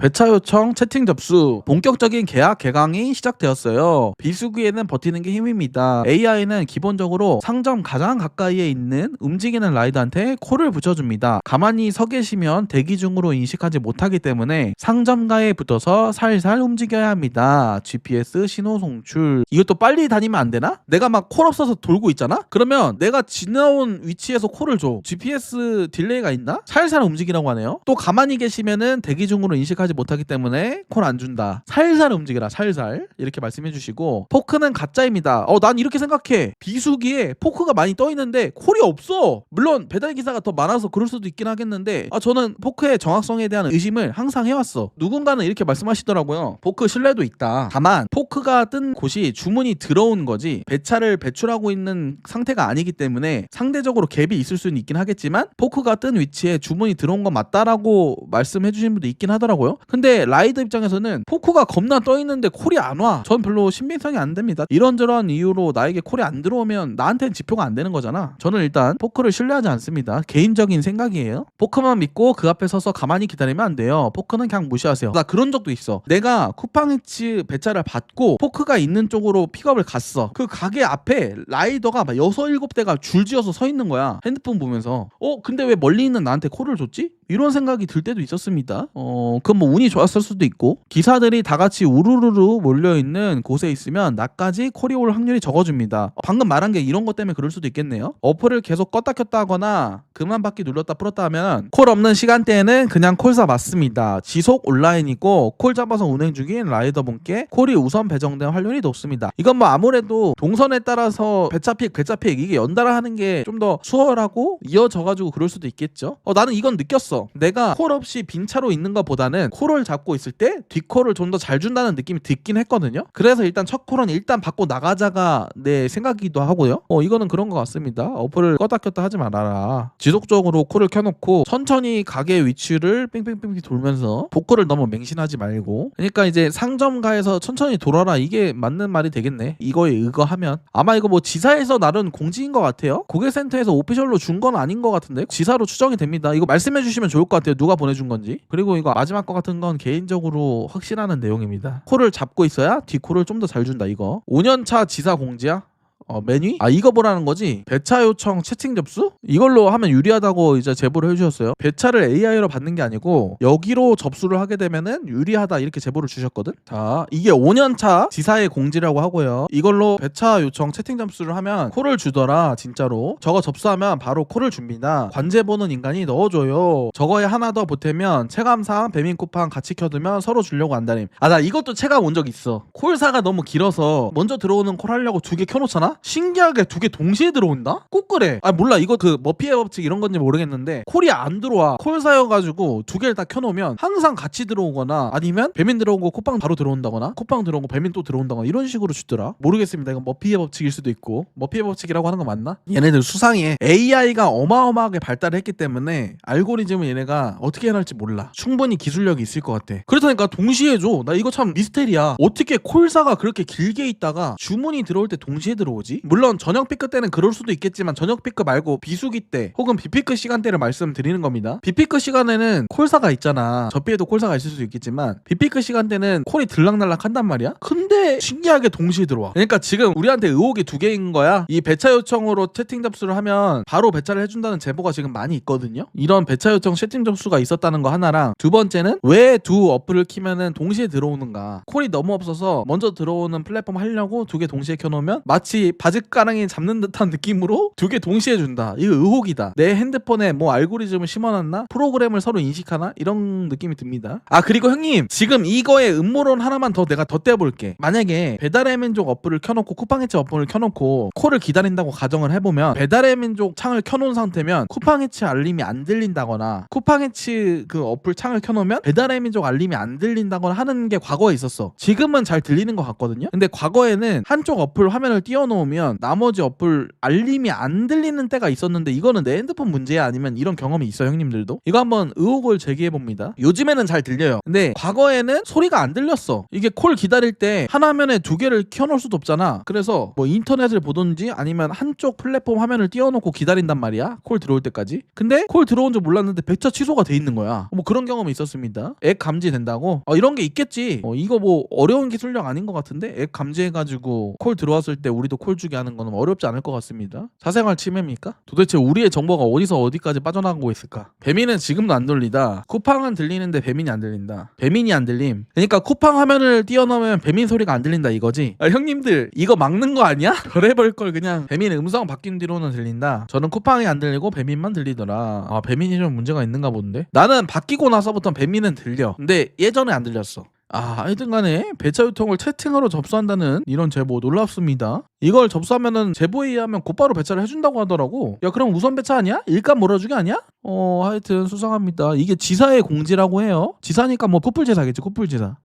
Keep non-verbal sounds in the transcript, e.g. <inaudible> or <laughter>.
배차 요청 채팅 접수 본격적인 계약 개강이 시작되었어요. 비수기에는 버티는 게 힘입니다. AI는 기본적으로 상점 가장 가까이에 있는 움직이는 라이더한테 콜을 붙여줍니다. 가만히 서 계시면 대기 중으로 인식하지 못하기 때문에 상점가에 붙어서 살살 움직여야 합니다. GPS 신호 송출 이것도 빨리 다니면 안 되나? 내가 막 콜 없어서 돌고 있잖아? 그러면 내가 지나온 위치에서 콜을 줘. GPS 딜레이가 있나? 살살 움직이라고 하네요. 또 가만히 계시면은 대기 중으로 인식하지 못하기 때문에 콜 안 준다. 살살 움직이라 살살 이렇게 말씀해 주시고 포크는 가짜입니다. 어 난 이렇게 생각해. 비수기에 포크가 많이 떠 있는데 콜이 없어. 물론 배달 기사가 더 많아서 그럴 수도 있긴 하겠는데 아 저는 포크의 정확성에 대한 의심을 항상 해왔어. 누군가는 이렇게 말씀하시더라고요. 포크 신뢰도 있다. 다만 포크가 뜬 곳이 주문이 들어온 거지 배차를 배출하고 있는 상태가 아니기 때문에 상대적으로 갭이 있을 수는 있긴 하겠지만 포크가 뜬 위치에 주문이 들어온 건 맞다라고 말씀해 주신 분도 있긴 하더라고요. 근데 라이더 입장에서는 포크가 겁나 떠 있는데 콜이 안 와. 전 별로 신빙성이 안 됩니다. 이런저런 이유로 나에게 콜이 안 들어오면 나한테는 지표가 안 되는 거잖아. 저는 일단 포크를 신뢰하지 않습니다. 개인적인 생각이에요. 포크만 믿고 그 앞에 서서 가만히 기다리면 안 돼요. 포크는 그냥 무시하세요. 나 그런 적도 있어. 내가 쿠팡이츠 배차를 받고 포크가 있는 쪽으로 픽업을 갔어. 그 가게 앞에 라이더가 막 여섯 일곱 대가 줄지어서 서 있는 거야. 핸드폰 보면서. 어, 근데 왜 멀리 있는 나한테 콜을 줬지? 이런 생각이 들 때도 있었습니다. 어, 그건 뭐 운이 좋았을 수도 있고 기사들이 다 같이 우르르르 몰려 있는 곳에 있으면 나까지 콜이 올 확률이 적어줍니다. 방금 말한 게 이런 것 때문에 그럴 수도 있겠네요. 어플을 계속 껐다 켰다 하거나 그만 받기 눌렀다 풀었다 하면 콜 없는 시간대에는 그냥 콜사 맞습니다. 지속 온라인이고 콜 잡아서 운행 중인 라이더분께 콜이 우선 배정된 확률이 높습니다. 이건 뭐 아무래도 동선에 따라서 배차픽 배차픽 이게 연달아 하는 게 좀 더 수월하고 이어져가지고 그럴 수도 있겠죠. 어, 나는 이건 느꼈어. 내가 콜 없이 빈 차로 있는 것보다는 콜을 잡고 있을 때 뒷콜을 좀 더 잘 준다는 느낌이 듣긴 했거든요. 그래서 일단 첫 콜은 일단 받고 나가자가 내 생각이기도 하고요. 어 이거는 그런 것 같습니다. 어플을 껐다 켰다 하지 말아라. 지속적으로 콜을 켜놓고 천천히 가게 위치를 뺑뺑뺑뺑 돌면서 복구를 너무 맹신하지 말고. 그러니까 이제 상점가에서 천천히 돌아라 이게 맞는 말이 되겠네. 이거에 의거하면 아마 이거 뭐 지사에서 나른 공지인 것 같아요. 고객센터에서 오피셜로 준 건 아닌 것 같은데 지사로 추정이 됩니다. 이거 말씀해 주시면 좋을 것 같아요. 누가 보내준 건지. 그리고 이거 마지막 거 같은 건 개인적으로 확신하는 내용입니다. 콜을 잡고 있어야 뒷콜을 좀더 잘 준다 이거. 5년차 지사 공지야? 어, 메뉴? 아, 이거 보라는 거지? 배차 요청 채팅 접수? 이걸로 하면 유리하다고 이제 제보를 해주셨어요. 배차를 AI로 받는 게 아니고, 여기로 접수를 하게 되면은 유리하다 이렇게 제보를 주셨거든? 자, 이게 5년차 지사의 공지라고 하고요. 이걸로 배차 요청 채팅 접수를 하면 콜을 주더라, 진짜로. 저거 접수하면 바로 콜을 줍니다. 관제 보는 인간이 넣어줘요. 저거에 하나 더 보태면 체감상 배민 쿠팡 같이 켜두면 서로 주려고 한다님. 아, 나 이것도 체감 온 적 있어. 콜사가 너무 길어서 먼저 들어오는 콜 하려고 두 개 켜놓잖아? 신기하게 두 개 동시에 들어온다? 꼭 그래. 아 몰라 이거 그 머피의 법칙 이런 건지 모르겠는데 콜이 안 들어와. 콜 사여가지고 두 개를 다 켜놓으면 항상 같이 들어오거나 아니면 배민 들어오고 쿠팡 바로 들어온다거나 쿠팡 들어오고 배민 또 들어온다거나 이런 식으로 주더라. 모르겠습니다. 이건 머피의 법칙일 수도 있고 머피의 법칙이라고 하는 거 맞나? 얘네들 수상해. AI가 어마어마하게 발달했기 때문에 알고리즘을 얘네가 어떻게 해야 할지 몰라. 충분히 기술력이 있을 것 같아. 그렇다니까 동시에 줘. 나 이거 참 미스테리야. 어떻게 콜사가 그렇게 길게 있다가 주문이 들어올 때 동시에 들어오지? 물론 저녁 피크 때는 그럴 수도 있겠지만 저녁 피크 말고 비수기 때 혹은 비피크 시간대를 말씀드리는 겁니다. 비피크 시간에는 콜사가 있잖아. 저비에도 콜사가 있을 수도 있겠지만 비피크 시간대는 콜이 들락날락 한단 말이야. 근데 신기하게 동시에 들어와. 그러니까 지금 우리한테 의혹이 두 개인 거야. 이 배차 요청으로 채팅 접수를 하면 바로 배차를 해준다는 제보가 지금 많이 있거든요. 이런 배차 요청 채팅 접수가 있었다는 거 하나랑 두 번째는 왜 두 어플을 키면은 동시에 들어오는가. 콜이 너무 없어서 먼저 들어오는 플랫폼 하려고 두 개 동시에 켜놓으면 마치 바짓가랑이 잡는 듯한 느낌으로 두 개 동시에 준다. 이거 의혹이다. 내 핸드폰에 뭐 알고리즘을 심어놨나? 프로그램을 서로 인식하나? 이런 느낌이 듭니다. 아 그리고 형님 지금 이거에 음모론 하나만 더 내가 덧대볼게. 만약에 배달의 민족 어플을 켜놓고 쿠팡이츠 어플을 켜놓고 콜을 기다린다고 가정을 해보면 배달의 민족 창을 켜놓은 상태면 쿠팡이츠 알림이 안 들린다거나 쿠팡이츠 그 어플 창을 켜놓으면 배달의 민족 알림이 안 들린다거나 하는 게 과거에 있었어. 지금은 잘 들리는 것 같거든요. 근데 과거에는 한쪽 어플 화면을 띄워놓으면 해놓으면 나머지 어플 알림이 안 들리는 때가 있었는데 이거는 내 핸드폰 문제야? 아니면 이런 경험이 있어 형님들도? 이거 한번 의혹을 제기해 봅니다. 요즘에는 잘 들려요. 근데 과거에는 소리가 안 들렸어. 이게 콜 기다릴 때한 화면에 두 개를 켜놓을 수도 없잖아. 그래서 뭐 인터넷을 보든지 아니면 한쪽 플랫폼 화면을 띄워놓고 기다린단 말이야 콜 들어올 때까지. 근데 콜 들어온 줄 몰랐는데 백차 취소가 돼 있는 거야. 뭐 그런 경험이 있었습니다. 앱 감지된다고? 어, 이런 게 있겠지. 어, 이거 뭐 어려운 기술력 아닌 것 같은데? 앱 감지해가지고 콜 들어왔을 때 우리도 콜 주게 하는 거는 어렵지 않을 것 같습니다. 사생활 침해입니까? 도대체 우리의 정보가 어디서 어디까지 빠져나가고 있을까? 배민은 지금도 안 들리다. 쿠팡은 들리는데 배민이 안 들린다. 배민이 안 들림. 그러니까 쿠팡 화면을 띄워놓으면 배민 소리가 안 들린다 이거지? 아, 형님들 이거 막는 거 아니야? <laughs> 별해볼 걸 그냥. 배민 음성 바뀐 뒤로는 들린다. 저는 쿠팡이 안 들리고 배민만 들리더라. 아 배민이 좀 문제가 있는가 본데? 나는 바뀌고 나서부터 배민은 들려. 근데 예전에 안 들렸어 아, 하여튼 간에 배차 유통을 채팅으로 접수한다는 이런 제보 놀랍습니다. 이걸 접수하면은 제보에 의하면 곧바로 배차를 해준다고 하더라고. 야, 그럼 우선 배차 아니야? 일감 몰아주기 아니야? 어, 하여튼 수상합니다. 이게 지사의 공지라고 해요. 지사니까 뭐 코뿔지사겠지, 코뿔지사.